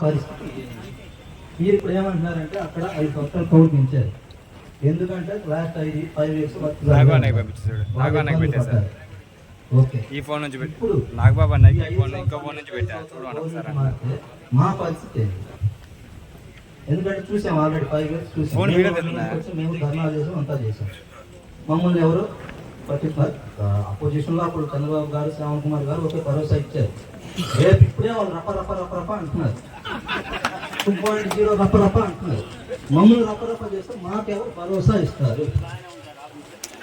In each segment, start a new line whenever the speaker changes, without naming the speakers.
పరిస్థితి మీరు ఇప్పుడు ఏమంటున్నారంటే అక్కడ ఐదు సంవత్సరాలు కౌలు పెంచారు ఎందుకంటే లాస్ట్ ఐదు ఫైవ్ ఇయర్స్ ఓకే.
ఈ ఫోన్ నుంచి
ఇప్పుడు
నాగబాబు
ఈ
ఫోన్ ఇంకో ఫోన్ నుంచి చూడండి ఒకసారి
మా పరిస్థితి ఎందుకంటే చూసాం ఆల్రెడీ ఫైవ్ ఇయర్స్ చూసాం. మేము ధర్నా చేసాం అంతా చేసాం. మమ్మల్ని ఎవరు ప్రతి అపోజిషన్లో అప్పుడు చంద్రబాబు గారు శ్రావణ్ కుమార్ గారు ఒకే భరోసా ఇచ్చారు. రేపు ఇప్పుడే వాళ్ళు రప్ప రప్ప రప్ప రప్ప అంటున్నారు. టూ పాయింట్ జీరో రప్ప రప్ప అంటున్నారు. మమ్మల్ని రప్ప రప్ప చేస్తే మాకెవరు భరోసా ఇస్తారు?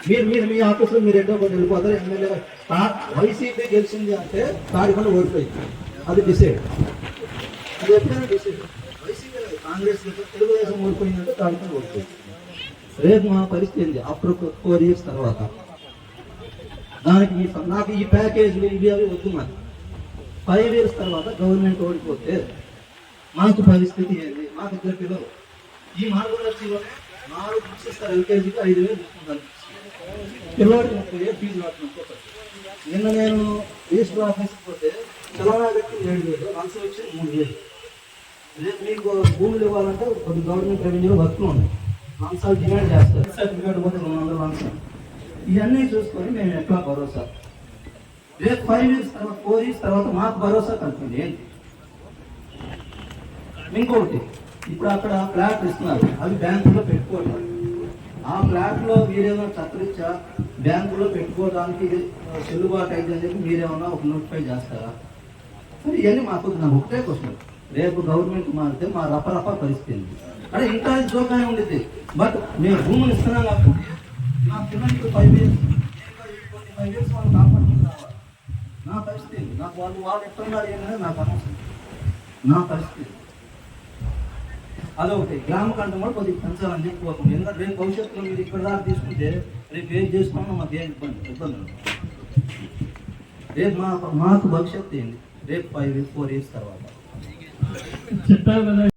మీరు మీరు మీ ఆఫీసులో మీరు ఎన్నో కొన్ని వెళ్ళిపోతారు ఎమ్మెల్యే వైసీపీ గెలిచింది అంటే తాడికొండ ఓడిపోయింది. అది డిసైడ్. అది ఎప్పుడైనా డిసైడ్. వైసీపీ కాంగ్రెస్ తెలుగుదేశం ఓడిపోయిందంటే తాడికొండ ఓడిపోయింది. రేపు మా పరిస్థితి ఏంది? అప్పుడు ఫోర్ ఇయర్స్ తర్వాత. దానికి ఈ నాకు ఈ ప్యాకేజీలు ఇవి అవి వద్దు మరి. ఫైవ్ ఇయర్స్ తర్వాత గవర్నమెంట్ ఓడిపోతే మాకు పరిస్థితి ఏంది? మాకు ఇద్దరు పిల్లలు. ఈ మార్గదర్శిలోనే నాలుగు బుక్స్ ఇస్తారు. ఎల్కేజీకి ఐదు వేలు తీసుకుంటారు. పిల్లవాడికి ముప్పై వేలు ఫీజు కట్టడం నిన్న నేను రిజిస్టర్ ఆఫీస్కి పోతే చలానా కట్టి ఏడు వేలు ఆన్సర్ వచ్చి మూడు వేలు. రేపు మీకు భూములు ఇవ్వాలంటే కొన్ని గవర్నమెంట్ రెవెన్యూలో వర్క్లు ఉన్నాయి ఆన్సార్ డిమాండ్ చేస్తారు. సర్టిఫికేట్ పోతే రెండు వందలు ఆన్సర్ ఇవన్నీ చూసుకొని మేము ఎట్లా భరోసా. రేపు ఫైవ్ ఇయర్స్ తర్వాత ఫోర్ ఇయర్స్ తర్వాత మాకు భరోసా కలిపింది ఏంటి? ఇంకొకటి ఇప్పుడు అక్కడ ఫ్లాట్ ఇస్తున్నారు. అవి బ్యాంకులో పెట్టుకోవటం. ఆ ఫ్లాట్లో మీరేమైనా చక్కరిచ్చా బ్యాంకులో పెట్టుకోవడానికి ఇది చెల్లుబాటు అయితే అని చెప్పి మీరేమన్నా ఒక నోటిఫై చేస్తారా? మరి ఇవన్నీ మాకు నాకు ఒకటే క్వశ్చన్ రేపు గవర్నమెంట్ మారితే మా రపరప పరిస్థితి అంటే ఇంకా జోగానే ఉండేది బట్ మేము భూములు ఇస్తున్నాం కాబట్టి నా పిల్లలకి ఫైవ్ ఇయర్స్ కొన్ని ఫైవ్ ఇయర్స్ వాళ్ళు కాపాడుకుని రావాలి. నా పరిస్థితి నాకు వాళ్ళు వాళ్ళు ఎట్టున్నారు ఏంటనేది నాకు అనవసరం. నా పరిస్థితి. అదొకటి. గ్రామ కంటే కూడా కొద్దిగా పెంచాలని చెప్పిపోతుంది ఎందుకంటే రేపు భవిష్యత్తులో మీరు ఇక్కడ దాకా తీసుకుంటే రేపు ఏం చేసుకోవడం మాకు ఏం ఇబ్బంది ఇబ్బంది రేపు మా మాకు భవిష్యత్తు ఏంటి రేపు ఫైవ్ ఇయర్స్ ఫోర్ ఇయర్స్ తర్వాత.
చెప్పావు కదా.